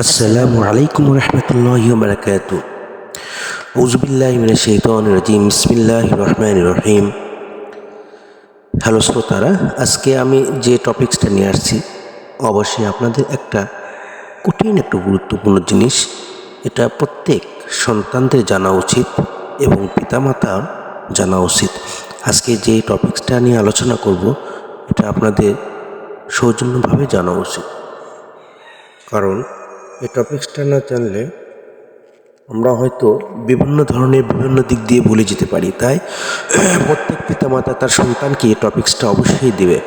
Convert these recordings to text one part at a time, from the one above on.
আসসালামু আলাইকুম রহমতুল্লাহ বারকাত উজবিল্লাহ মিনা শৈতান রাজিম। বিসমিল্লাহ রহমান রহিম। হ্যালো শ্রোতারা, আজকে আমি যে টপিক্সটা নিয়ে আসছি, অবশ্যই আপনাদের একটা কঠিন একটা গুরুত্বপূর্ণ জিনিস। এটা প্রত্যেক সন্তানদের জানা উচিত এবং পিতামাতার জানা উচিত। আজকে যে টপিক্সটা নিয়ে আলোচনা করব, এটা আপনাদের সৌজন্যভাবে জানা উচিত। কারণ এই টপিক্সটা না জানলে আমরা হয়তো বিভিন্ন ধরনের বিভিন্ন দিক দিয়ে ভুলে যেতে পারি। তাই প্রত্যেক পিতামাতা তার সন্তানকে এই টপিক্সটা অবশ্যই দেবে।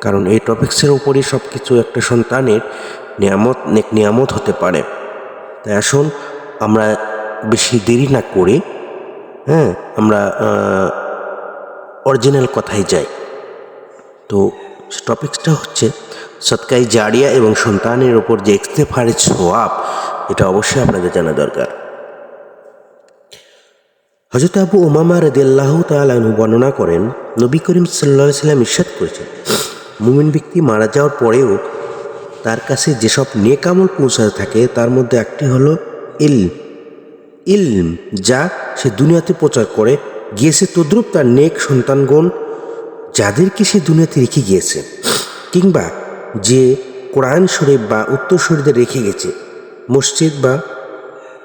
কারণ এই টপিক্সের উপরই সব কিছু একটা সন্তানের নিয়ামত নেক নিয়ামত হতে পারে। তাই আসুন আমরা বেশি দেরি না করে হ্যাঁ আমরা অরিজিনাল কথায় যাই। তো টপিক্সটা হচ্ছে সৎকাই জারিয়া এবং সন্তানের ওপর যে ইস্তেফারের সোয়াব, এটা অবশ্যই আপনাদের জানা দরকার। হজরত আবু ওমামা রদিয়াল্লাহ তালু বর্ণনা করেন, নবী করিম সাল্লা সাল্লাম ইস্বাদ করেছেন, মুমিন ব্যক্তি মারা যাওয়ার পরেও তার কাছে যেসব নেকামল পৌঁছাতে থাকে, তার মধ্যে একটি হলো ইল। ইলম যা সে দুনিয়াতে প্রচার করে, গিয়েছে তদ্রুপ তার নেক সন্তানগণ, যাদেরকে সে দুনিয়াতে রেখে গিয়েছে, কিংবা যে কোরআন শরীফ বা উত্তর শরীফদের রেখে গেছে, মসজিদ বা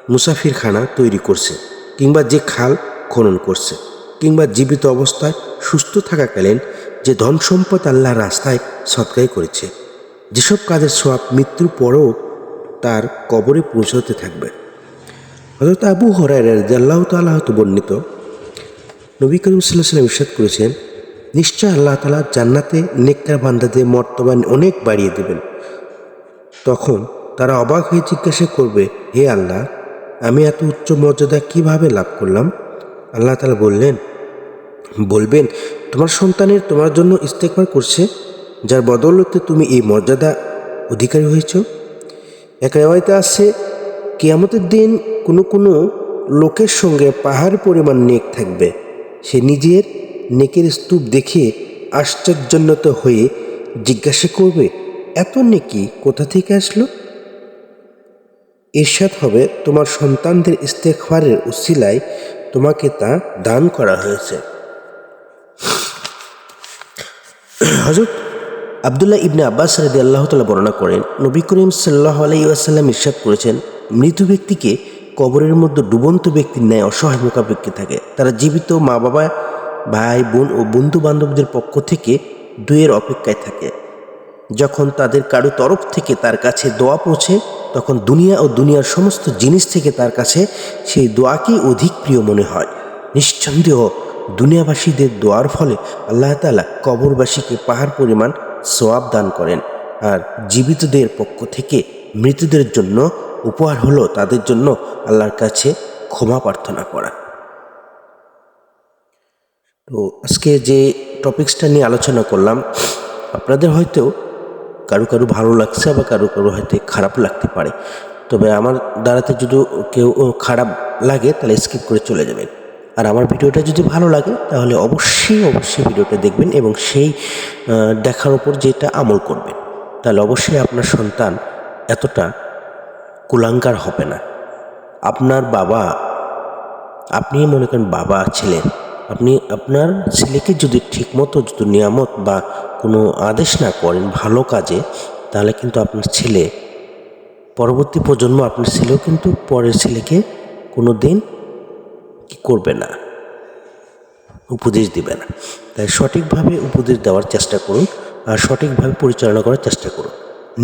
মুসাফিরখানা তৈরি করছে, কিংবা যে খাল খনন করছে, কিংবা জীবিত অবস্থায় সুস্থ থাকাকালীন যে ধন সম্পদ আল্লাহর রাস্তায় সৎকাই করেছে, যেসব কাজের সব মৃত্যুর পরেও তার কবরে পৌঁছতে থাকবে। হজরত আবু হরাই আল্লাহ তাল্লাহ বর্ণিত, নবী করিম সাল্লাহ সাল্লাম ইরশাদ করেছেন নিশ্চয় আল্লাহ তালা জান্নাতে নেককার বান্দাদের মর্তবান অনেক বাড়িয়ে দেবেন। তখন তারা অবাক হয়ে জিজ্ঞাসা করবে, হে আল্লাহ, আমি এত উচ্চ মর্যাদা কীভাবে লাভ করলাম? আল্লাহ তালা বললেন, বলবেন, তোমার সন্তানের তোমার জন্য ইস্তেকবার করছে, যার বদৌলতে তুমি এই মর্যাদা অধিকারী হয়েছ। এক রেওয়ায়তে আসছে কেয়ামতের দিন কোনো কোনো লোকের সঙ্গে পাহাড় পরিমাণ নেক থাকবে। সে নিজের নেকের স্তূপ দেখে আশ্চর্যনত হয়ে জিজ্ঞাসা করবে, এত নেকি কোথা থেকে আসলো? এরশাদ হবে তোমার সন্তানদের ইস্তেকফারের উসিলায় তোমাকে তা দান করা হয়েছে। হজরত আবদুল্লাহ ইবনে আব্বাস রাদি আল্লাহ তালা বর্ণনা করেন, নবী করিম সাল্লাহ আলাই আসাল্লাম ইরশাদ করেছেন, মৃত ব্যক্তিকে কবরের মধ্যে ডুবন্ত ব্যক্তির ন্যায় অসহায় মোকাবেক্ষে থাকে। তারা জীবিত মা বাবা ভাই, বোন ও বন্ধু বান্ধবদের পক্ষ থেকে দুয়ের অপেক্ষায় থাকে। যখন তাদের কারও তরফ থেকে তার কাছে দোয়া পৌঁছে, তখন দুনিয়া ও দুনিয়ার সমস্ত জিনিস থেকে তার কাছে সেই দোয়াকেই অধিক প্রিয় মনে হয়। নিঃসন্দেহ, দুনিয়াবাসীদের দোয়ার ফলে আল্লাহ তালা কবরবাসীকে পাহাড় পরিমাণ সোয়াব দান করেন আর জীবিতদের পক্ষ থেকে মৃতদের জন্য উপহার হলো তাদের জন্য আল্লাহর কাছে ক্ষমা প্রার্থনা করা। তো আজকে যে টপিক্সটা নিয়ে আলোচনা করলাম, আপনাদের হয়তো কারও কারও ভালো লাগছে বা কারও কারও হয়তো খারাপ লাগতে পারে। তবে আমার দ্বারাতে যদি কেউ খারাপ লাগে, তাহলে স্কিপ করে চলে যাবেন। আর আমার ভিডিওটা যদি ভালো লাগে, তাহলে অবশ্যই অবশ্যই ভিডিওটা দেখবেন এবং সেই দেখার ওপর যেটা আমল করবেন, তাহলে অবশ্যই আপনার সন্তান এতটা কুলাঙ্কার হবে না। আপনার বাবা আপনি মনে করেন বাবা ছিলেন। আপনি আপনার ছেলেকে যদি ঠিকমতো যদি নিয়ামত বা কোনো আদেশ না করেন ভালো কাজে, তাহলে কিন্তু আপনার ছেলে, পরবর্তী প্রজন্ম আপনার ছেলেও কিন্তু পরের ছেলেকে কোনো দিন কি করবে না, উপদেশ দিবে না। তাই সঠিকভাবে উপদেশ দেওয়ার চেষ্টা করুন আর সঠিকভাবে পরিচালনা করার চেষ্টা করুন।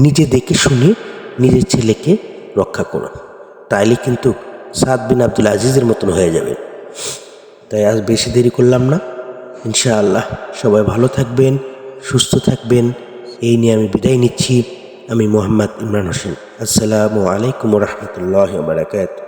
নিজে দেখে শুনে নিজের ছেলেকে রক্ষা করুন। তাইলে কিন্তু সাদ বিন আব্দুল আজিজের মতন হয়ে যাবে তাই আজ বেশি দেরি করলাম না। ইনশাআল্লাহ সবাই ভালো থাকবেন, সুস্থ থাকবেন। এই নিয়ে আমি বিদায় নিচ্ছি। আমি মোহাম্মদ ইমরান হোসেন। আসসালামু আলাইকুম রহমতুল্লাহ বারাকাতু